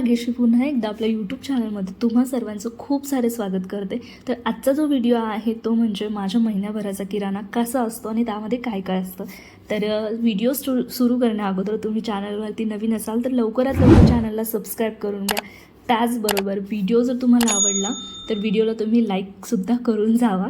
नागेशी पुन्हा एकदा आपल्या यूट्यूब चॅनलमध्ये तुम्हा सर्वांचं खूप सारे स्वागत करते. तर आजचा जो व्हिडिओ आहे तो म्हणजे माझ्या महिन्याभराचा किराणा कसा असतो आणि त्यामध्ये काय काय असतं. तर व्हिडिओ सुरू सुरू करण्या अगोदर तुम्ही चॅनलवरती नवीन असाल तर लवकरात लवकर चॅनलला सबस्क्राईब करून घ्या. त्याचबरोबर व्हिडिओ जर तुम्हाला आवडला तर व्हिडिओला तुम्ही लाईकसुद्धा करून जावा.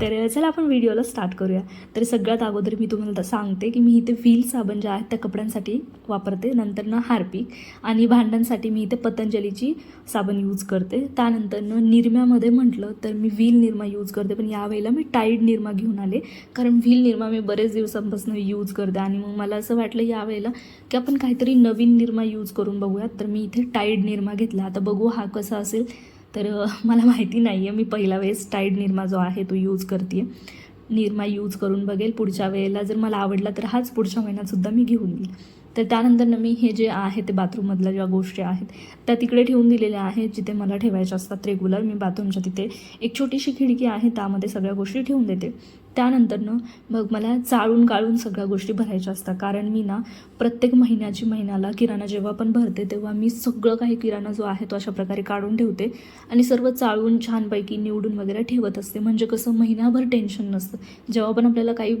तर चला आपण व्हिडिओला स्टार्ट करूया. तर सगळ्यात अगोदर मी तुम्हाला सांगते की मी इथे व्हील साबण जे आहे त्या कपड्यांसाठी वापरते. नंतर ना हार्पिक आणि भांड्यांसाठी मी इथे पतंजलीची साबण यूज करते. त्यानंतरनं निरम्यामध्ये म्हटलं तर मी व्हील निरमा यूज करते. पण यावेळेला मी टाईड निरमा घेऊन आले. कारण व्हील निरमा मी बरेच दिवसांपासून यूज करते. आणि मग मला असं वाटलं यावेळेला की आपण काहीतरी नवीन निरमा यूज करून बघूयात. तर मी इथे टाईड निरमा घेतला. आता बघू हा कसा असेल. तर मला माहिती नाही आहे मी पहिला वेळेस टाईड निरमा जो आहे तो यूज करते निरमा यूज करून बघेल. पुढच्या वेळेला जर मला आवडला तर हाच पुढच्या महिन्यातसुद्धा मी घेऊन येईल. तर त्यानंतर मी हे जे आहे ते बाथरूममधल्या ज्या गोष्टी आहेत त्या तिकडे ठेवून दिलेल्या आहेत जिथे मला ठेवायच्या असतात रेग्युलर मी बाथरूमच्या तिथे एक छोटीशी खिडकी आहे त्यामध्ये सगळ्या गोष्टी ठेवून देते. त्यानंतरनं मग मला चाळून गाळून सगळ्या गोष्टी भरायच्या असतात. कारण मी ना प्रत्येक महिन्याची महिन्याला किराणा जेव्हा पण भरते तेव्हा मी सगळं काही किराणा जो आहे तो अशा प्रकारे काढून ठेवते आणि सर्व चाळून छानपैकी निवडून वगैरे ठेवत असते. म्हणजे कसं महिनाभर टेन्शन नसतं. जेव्हा पण आपल्याला काही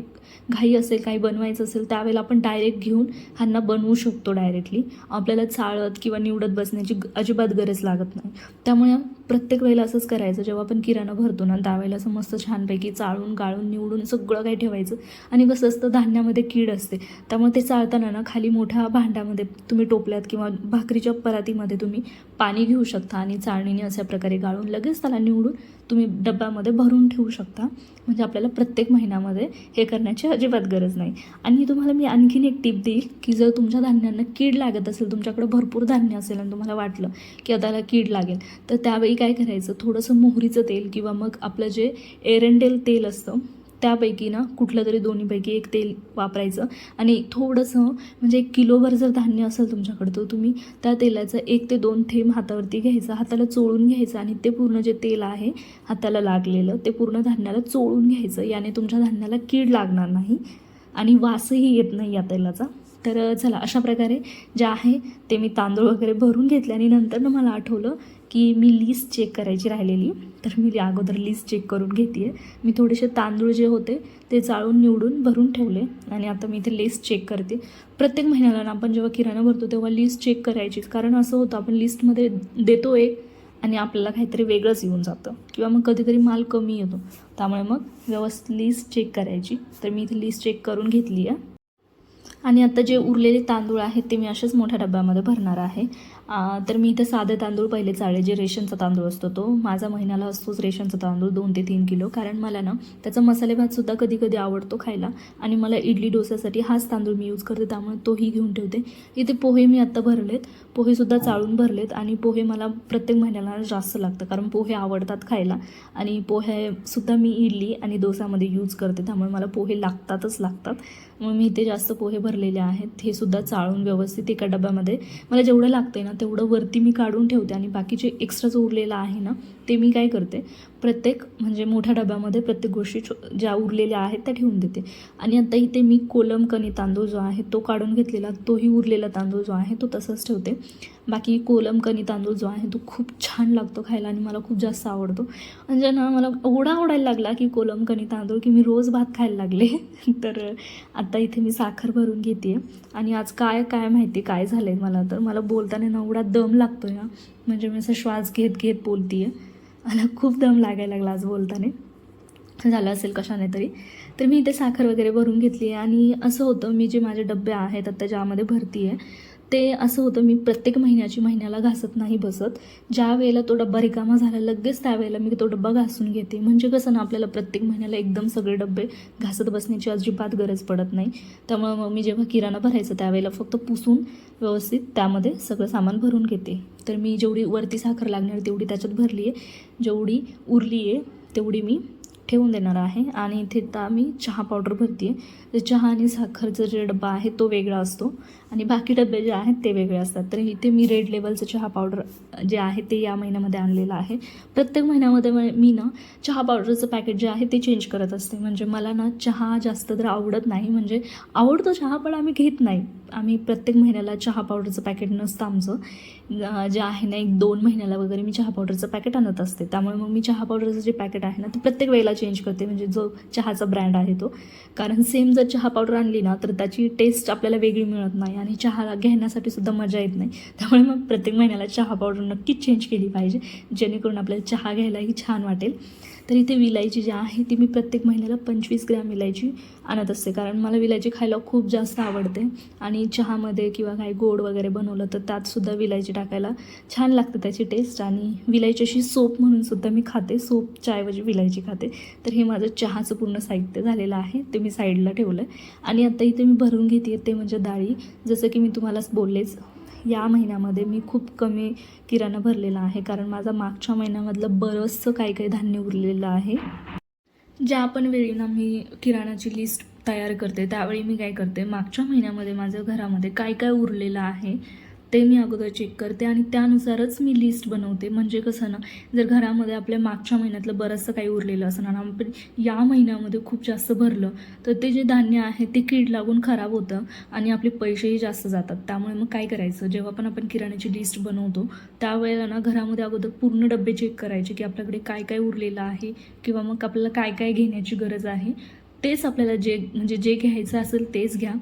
घाई असेल काही बनवायचं असेल त्यावेळेला आपण डायरेक्ट घेऊन ह्यांना बनवू शकतो डायरेक्टली. आपल्याला चाळत किंवा निवडत बसण्याची अजिबात गरज लागत नाही. त्यामुळे प्रत्येक वेळेला असंच करायचं. जेव्हा आपण किराणा भरतो ना त्यावेळेला असं मस्त छानपैकी चाळून गाळून निवडून निवडून सगळं काही ठेवायचं. आणि कसं असतं धान्यामध्ये कीड असते. त्यामुळे ते चाळताना ना खाली मोठ्या भांड्यामध्ये तुम्ही टोपल्यात किंवा भाकरीच्या परातीमध्ये तुम्ही पाणी घेऊ शकता आणि चाळणीने अशा प्रकारे गाळून लगेच त्याला निवडून तुम्ही डब्यामध्ये भरून ठेवू शकता. म्हणजे आपल्याला प्रत्येक महिन्यामध्ये हे करण्याची अजिबात गरज नाही. आणि तुम्हाला मी आणखीन एक टिप देईल की जर तुमच्या धान्यांना कीड लागत असेल तुमच्याकडे भरपूर धान्य असेल आणि तुम्हाला वाटलं की त्याला कीड लागेल तर त्यावेळी काय करायचं? थोडंसं मोहरीचं तेल किंवा मग आपलं जे एरंडेल तेल असतं त्यापैकी ना कुठलं तरी दोन्हीपैकी एक तेल वापरायचं. आणि थोडंसं म्हणजे एक किलोभर जर धान्य असेल तुमच्याकडं तर तुम्ही त्या तेलाचं एक ते दोन थेंब हातावरती घ्यायचं हाताला चोळून घ्यायचं आणि ते पूर्ण जे तेल आहे हाताला लागलेलं ते पूर्ण धान्याला चोळून घ्यायचं. याने तुमच्या धान्याला कीड लागणार नाही आणि वासही येत नाही या तेलाचा. तर चला अशा प्रकारे जे आहे ते मी तांदूळ वगैरे भरून घेतले आणि नंतर ना मला आठवलं की मी लिस्ट चेक करायची राहिलेली. तर मी अगोदर लिस्ट चेक करून घेते मी थोडेसे तांदूळ जे होते ते चाळून निवडून भरून ठेवले. आणि आता मी इथे लिस्ट चेक करते. प्रत्येक महिन्याला ना आपण जेव्हा किराणा भरतो तेव्हा लिस्ट चेक करायचीच कारण असं होतं आपण लिस्टमध्ये देतो एक आणि आपल्याला काहीतरी वेगळंच येऊन जातं. किंवा मग कधीतरी माल कमी येतो. त्यामुळे मग व्यवस्थित लिस्ट चेक करायची. तर मी इथे लिस्ट चेक करून घेतली आहे. आणि आता जे उरलेले तांदूळ आहेत ते मी अशाच मोठ्या डब्यामध्ये भरणार आहे. तर मी इथं साधे तांदूळ पहिले चाळले जे रेशनचा तांदूळ असतो तो. माझा महिन्याला असतोच रेशनचा तांदूळ दोन ते तीन किलो. कारण मला ना त्याचा मसाले भातसुद्धा कधी कधी आवडतो खायला. आणि मला इडली डोसासाठी हाच तांदूळ मी यूज करते त्यामुळे तोही घेऊन ठेवते. इथे पोहे मी आत्ता भरलेत. पोहेसुद्धा चाळून भरलेत आणि पोहे मला प्रत्येक महिन्याला जास्त लागतं कारण पोहे आवडतात खायला. आणि पोहेसुद्धा मी इडली आणि डोसामध्ये यूज करते त्यामुळे मला पोहे लागतातच लागतात. मग मी इथे जास्त पोहे भरलेले आहेत. हे सुद्धा चाळून व्यवस्थित एका डब्यामध्ये. मला जेवढं लागतं ना तेवढं वरती मी काढून ठेवते आणि बाकीचे एक्स्ट्रा जो उरलेला आहे ना ते मी काय करते प्रत्येक म्हणजे मोठ्या डब्यामध्ये प्रत्येक गोष्टी छो ज्या उरलेल्या आहेत त्या ठेवून देते. आणि आता इथे मी कोलम कणी तांदूळ जो आहे तो काढून घेतलेला तोही उरलेला तांदूळ जो आहे तो तसंच ठेवते. बाकी कोलम कणी तांदूळ जो आहे तो खूप छान लागतो खायला आणि मला खूप जास्त आवडतो. म्हणजे ना मला एवढा आवडायला लागला की कोलम कणी तांदूळ की मी रोज भात खायला लागले. तर आता इथे मी साखर भरून घेते आणि आज काय काय माहिती काय झालं आहे मला तर मला बोलताना ना एवढा दम लागतो ना म्हणजे मी असं श्वास घेत घेत बोलते आहे मला खूप दम लागायला लागला आज बोलताना. झालं असेल कशाने तरी. तर मी इथे साखर वगैरे भरून घेतली आहे आणि असं होतं मी जे माझे डबे आहेत आता ज्यामध्ये भरती आहे ते असं होतं मी प्रत्येक महिन्याची महिन्याला घासत नाही बसत. ज्या वेळेला तो डब्बा रिकामा झाला लगेच त्यावेळेला मी तो डब्बा घासून घेते. म्हणजे कसं ना आपल्याला प्रत्येक महिन्याला एकदम सगळे डब्बे घासत बसण्याची अजिबात गरज पडत नाही. त्यामुळे मग मी जेव्हा किराणा भरायचं त्यावेळेला फक्त पुसून व्यवस्थित त्यामध्ये सगळं सामान भरून घेते. तर मी जेवढी वरती साखर लागणार तेवढी त्याच्यात भरली आहे जेवढी उरली आहे तेवढी मी ठेवून देणार आहे. आणि इथे आता मी चहा पावडर भरते आहे तर चहा आणि साखरचा जे डब्बा आहे तो वेगळा असतो. आणि बाकी डबे जे आहेत ते वेगळे असतात. तर इथे मी रेड लेवलचं चहा पावडर जे आहे ते या महिन्यामध्ये आणलेलं आहे. प्रत्येक महिन्यामध्ये मी ना चहा पावडरचं पॅकेट जे आहे ते चेंज करत असते. म्हणजे मला ना चहा जास्त तर आवडत नाही. म्हणजे आवडतो चहा पण आम्ही घेत नाही. आम्ही प्रत्येक महिन्याला चहा पावडरचं पॅकेट नसतं आमचं. जे आहे ना एक दोन महिन्याला वगैरे मी चहा पावडरचं पॅकेट आणत असते. त्यामुळे मग मी चहा पावडरचं जे पॅकेट आहे ना ते प्रत्येक वेळेला चेंज करते म्हणजे जो चहाचा ब्रँड आहे तो. कारण सेम जर चहा पावडर आणली ना तर त्याची टेस्ट आपल्याला वेगळी मिळत नाही आणि चहा घेण्यासाठी सुद्धा मजा येत नाही. त्यामुळे मग प्रत्येक महिन्याला चहा पावडर नक्कीच चेंज केली पाहिजे जेणेकरून आपल्याला चहा घ्यायलाही छान वाटेल. तर इथे विलायची जी आहे ती मी प्रत्येक महिन्याला पंचवीस ग्रॅम विलायची आणत असते. कारण मला विलायची खायला खूप जास्त आवडते. आणि चहामध्ये किंवा काही गोड वगैरे बनवलं तर त्यातसुद्धा विलायची टाकायला छान लागते त्याची टेस्ट आणि विलायची अशी सोप म्हणूनसुद्धा मी खाते. सोप ऐवजी विलायची खाते. तर हे माझं चहाचं पूर्ण साहित्य झालेलं आहे. ते मी साईडला ठेवलं आहे आणि आता इथे मी भरून घेते ते म्हणजे डाळी. जसं की मी तुम्हालाच बोललेच या महिन्यामध्ये मी खूप कमी किराणा भरलेला आहे कारण माझा मागच्या महिन्यामधलं बरंचसं काही काही धान्य उरलेलं आहे. ज्या पण वेळी ना मी किराणाची लिस्ट तयार करते त्यावेळी मी काय करते मागच्या महिन्यामध्ये माझ्या घरामध्ये काय काय उरलेलं आहे ते मी अगोदर चेक करते आणि त्यानुसारच मी लिस्ट बनवते. म्हणजे कसं ना जर घरामध्ये आपल्या मागच्या महिन्यातलं बरंचसं काही उरलेलं असणार ना आपण या महिन्यामध्ये खूप जास्त भरलं तर ते जे धान्य आहे ते कीड लागून खराब होतं आणि आपले पैसेही जास्त जातात. त्यामुळे मग काय करायचं? जेव्हा पण आपण किराण्याची लिस्ट बनवतो त्यावेळेला ना घरामध्ये अगोदर पूर्ण डबे चेक करायचे की आपल्याकडे काय काय उरलेलं आहे किंवा मग आपल्याला काय काय घेण्याची गरज आहे. तेच आपल्याला जे म्हणजे जे घ्यायचं असेल तेच घ्या.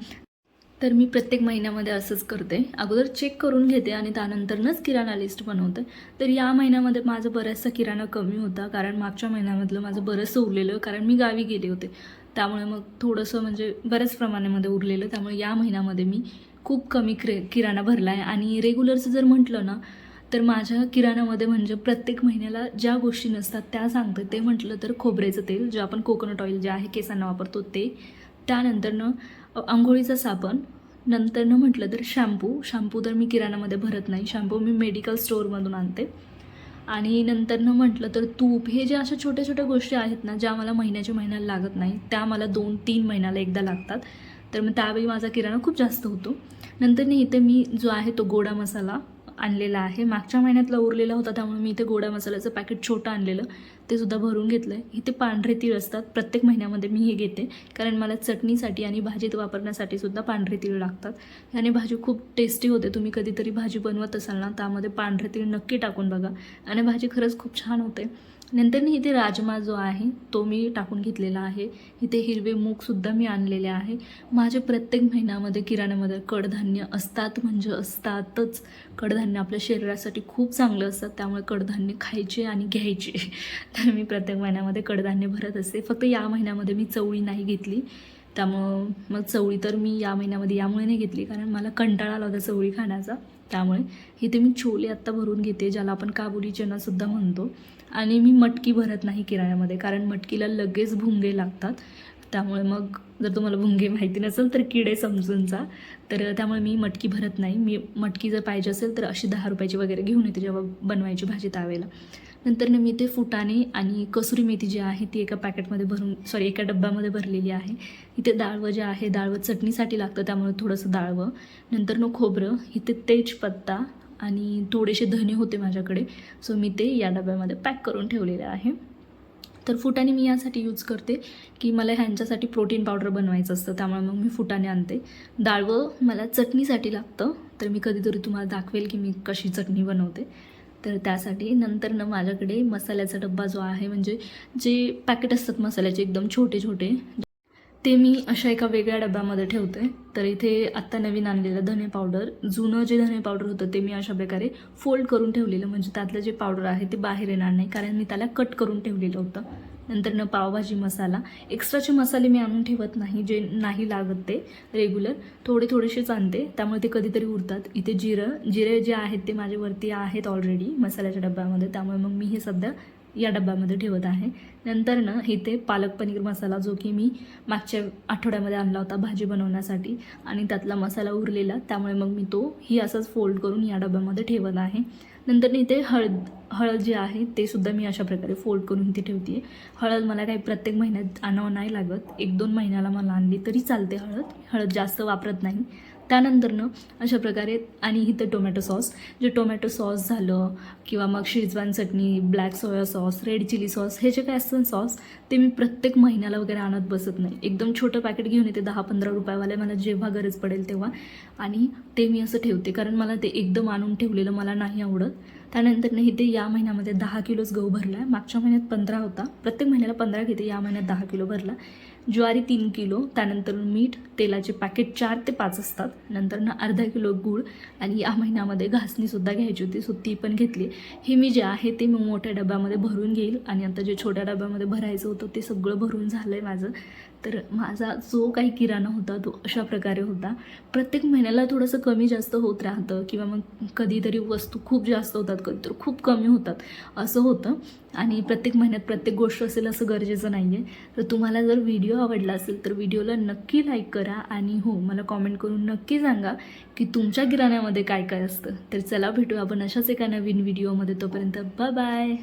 तर मी प्रत्येक महिन्यामध्ये असंच करते. अगोदर चेक करून घेते आणि त्यानंतरनंच किराणा लिस्ट बनवते. तर या महिन्यामध्ये माझं बऱ्याचसा किराणा कमी होता कारण मागच्या महिन्यामधलं माझं बरंचसं उरलेलं कारण मी गावी गेले होते. त्यामुळे मग थोडंसं म्हणजे बऱ्याच प्रमाणामध्ये उरलेलं. त्यामुळे या महिन्यामध्ये मी खूप कमी क्रे किराणा भरला आहे. आणि रेग्युलरचं जर म्हटलं ना तर माझ्या किराणामध्ये म्हणजे प्रत्येक महिन्याला ज्या गोष्टी नसतात त्या सांगते. ते म्हटलं तर खोबऱ्याचं तेल जे आपण कोकोनट ऑइल जे आहे केसांना वापरतो ते. त्यानंतरनं आंघोळीचं साबण. नंतरनं म्हटलं तर शॅम्पू. शॅम्पू तर मी किराणामध्ये भरत नाही. शॅम्पू मी मेडिकल स्टोअरमधून आणते. आणि नंतरनं म्हटलं तर तूप. हे जे अशा छोट्या छोट्या गोष्टी आहेत ना ज्या मला महिन्याच्या महिन्याला लागत नाही त्या मला दोन तीन महिन्याला एकदा लागतात. तर मग त्यावेळी माझा किराणा खूप जास्त होतो. नंतर इथे मी जो आहे तो गोडा मसाला आणलेला आहे. मागच्या महिन्यातला उरलेला होता त्यामुळे मी इथे गोडा मसाल्याचं पॅकेट छोटं आणलेलं. ते सुद्धा भरून घेतलं आहे इथे पांढरे तीळ असतात. प्रत्येक महिन्यामध्ये मी हे घेते. कारण मला चटणीसाठी आणि भाजीत वापरण्यासाठी सुद्धा पांढरे तीळ लागतात. आणि भाजी खूप टेस्टी होते. तुम्ही कधीतरी भाजी बनवत असाल ना त्यामध्ये पांढरे तीळ नक्की टाकून बघा. आणि भाजी खरंच खूप छान होते. नंतर मी इथे राजमा जो आहे तो मी टाकून घेतलेला आहे. इथे हिरवे मूगसुद्धा मी आणलेले आहे. माझे प्रत्येक महिन्यामध्ये किराण्यामध्ये कडधान्य असतात म्हणजे असतातच. कडधान्य आपल्या शरीरासाठी खूप चांगलं असतात त्यामुळे कडधान्य खायचे आणि घ्यायचे. तर मी प्रत्येक महिन्यामध्ये कडधान्य भरत असते. फक्त या महिन्यामध्ये मी चवळी नाही घेतली. त्यामुळं मग चवळी तर मी या महिन्यामध्ये यामुळे नाही घेतली कारण मला कंटाळा आला होता चवळी खाण्याचा. त्यामुळे इथे मी छोले आत्ता भरून घेते ज्याला आपण काबुली चनासुद्धा म्हणतो. आणि मी मटकी भरत नाही किराण्यामध्ये कारण मटकीला लगेच भुंगे लागतात. त्यामुळे मग जर तुम्हाला भुंगे माहिती नसेल तर किडे समजून जा तर त्यामुळे मी मटकी भरत नाही. मी मटकी जर पाहिजे असेल तर अशी दहा रुपयाची वगैरे घेऊन येते जेव्हा बनवायची भाजी तावेला नंतर मी ते फुटाणे आणि कसुरी मेथी जी आहे ती एका पॅकेटमध्ये भरून सॉरी एका डब्यामध्ये भरलेली आहे. इथे डाळवं जे आहे डाळवं चटणीसाठी लागतं त्यामुळे थोडंसं डाळवं. नंतर न खोबरं इथे तेजपत्ता आणि थोडेसे धने होते माझ्याकडे. सो मी ते या डब्यामध्ये पॅक करून ठेवलेले आहे. तर फुटाणे मी यासाठी यूज करते की मला ह्यांच्यासाठी प्रोटीन पावडर बनवायचं असतं त्यामुळे मग मी फुटाणे आणते. डाळवं मला चटणीसाठी लागतं तर मी कधीतरी तुम्हाला दाखवेल की मी कशी चटणी बनवते. तर त्यासाठी नंतर न माझ्याकडे मसाल्याचा डब्बा जो आहे म्हणजे जे पॅकेट असतात मसाल्याचे एकदम छोटे छोटे ते मी अशा एका वेगळ्या डब्यामध्ये ठेवते. तर इथे आत्ता नवीन आणलेलं धने पावडर जुनं जे धने पावडर होतं ते मी अशा प्रकारे फोल्ड करून ठेवलेलं म्हणजे त्यातलं जे पावडर आहे ते बाहेर येणार नाही कारण मी त्याला कट करून ठेवलेलं होतं. नंतर न पावभाजी मसाला. एक्स्ट्राचे मसाले मी आणून ठेवत नाही जे नाही लागत ते रेग्युलर थोडे थोडेसेच आणते त्यामुळे ते कधीतरी उरतात. इथे जिरं जिरे जे आहेत ते माझ्यावरती आहेत ऑलरेडी मसाल्याच्या डब्यामध्ये त्यामुळे मग मी हे सध्या या डब्यामध्ये ठेवत आहे. नंतर ना इथे पालक पनीर मसाला जो की मी मागच्या आठवड्यामध्ये आणला होता भाजी बनवण्यासाठी आणि त्यातला मसाला उरलेला त्यामुळे मग मी तो ही असंच फोल्ड करून या डब्यामध्ये ठेवत आहे. नंतर इथे हळद हळद जे आहे ते सुद्धा मी अशा प्रकारे फोल्ड करून इथे ठेवते हळद मला काही प्रत्येक महिन्यात आणावं नाही लागत. एक दोन महिन्याला मला आणली तरी चालते हळद. हळद जास्त वापरत नाही. त्यानंतरनं अशा प्रकारे आणि इथं टोमॅटो सॉस जे टोमॅटो सॉस झालं किंवा मग शेजवान चटणी black soya sauce red chilli sauce हे जे काय असतं सॉस ते मी प्रत्येक महिन्याला वगैरे आणत बसत नाही. एकदम छोटं पॅकेट घेऊन येते दहा पंधरा रुपयावाले मला जेव्हा गरज पडेल तेव्हा. आणि ते मी असं ठेवते कारण मला ते एकदम आणून ठेवलेलं मला नाही आवडत. त्यानंतर नाही ते या महिन्यामध्ये दहा किलोच गहू भरला आहे मागच्या महिन्यात पंधरा होता. प्रत्येक महिन्याला पंधरा घेते या महिन्यात दहा किलो भरला. ज्वारी तीन किलो त्यानंतर मीठ तेलाचे पॅकेट चार ते पाच असतात. नंतर ना अर्धा किलो गूळ आणि या महिन्यामध्ये घासणीसुद्धा घ्यायची होती सो ती पण घेतली. हे मी जे आहे ते मी मोठ्या डब्यामध्ये भरून घेईल आणि आता जे छोट्या डब्यामध्ये भरायचं होतं ते सगळं भरून झालं आहे माझं. तर माझा जो काही किराणा होता तो अशा प्रकारे होता. प्रत्येक महिन्याला थोडंसं कमी जास्त होत राहतं किंवा मग कधीतरी वस्तू खूप जास्त होतात कधी तर खूप कमी होतात असं होतं. आणि प्रत्येक महिन्यात प्रत्येक गोष्ट असेल असं गरजेचं नाही आहे तर तुम्हाला जर व्हिडिओ आवडला असेल तर व्हिडिओला नक्की लाईक करा आणि हो मला कॉमेंट करून नक्की सांगा की तुमच्या किराण्यामध्ये काय काय असतं. तर चला भेटू आपण अशाच एका नवीन व्हिडिओमध्ये तोपर्यंत बाय बाय